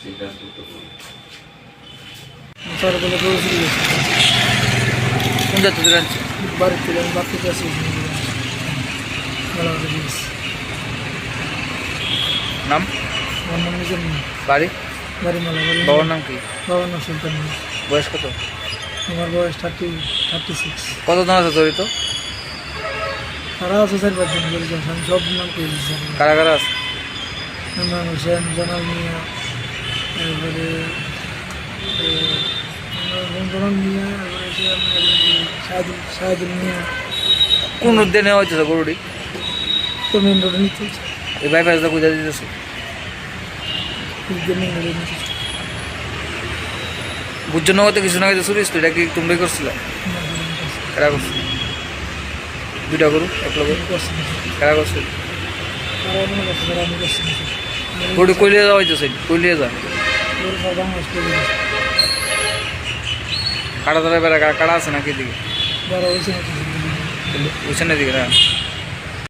সেই কাজ করতে পারব কোন আনছে? বাড়ির থেকে আমি বাড়তে নাম? আমার নাম নিজের বাড়ি? বাড়ি মালা বাড়ি বাবার নাম কি? বাবার নাম সুলতান বয়স কত? আমার বয়স থার্টি থার্টি সিক্স। কতজন আছে জড়িত? তারা আছে চার পাঁচজন যাচ্ছে আমি সব নাম করে দিচ্ছি কারা কারা আছে? ইমরান হোসেন জানাল মিয়া। এরপরে জানাল মিয়া শাহিদুল মিয়া কোন উদ্যানে নেওয়া হচ্ছে গরুটি? তো মেন রোডে নিতে হচ্ছে এই বাইপাসটা কোথায় দিতেছে? মেন রোডে নিতে হচ্ছে বুজ্জনগরতে কিছু না কিছু চুরি ছিল এটা কি তোমরাই করছিলে? কারা করছিল দুইটা গরু এক লগে কারা করছিল গরুটি কইলিয়ে যাওয়া হইতেছে কইলিয়ে যা। কাটা ধরে বেড়া কাটা আছে নাকি দিকে ওইখানে দিকে না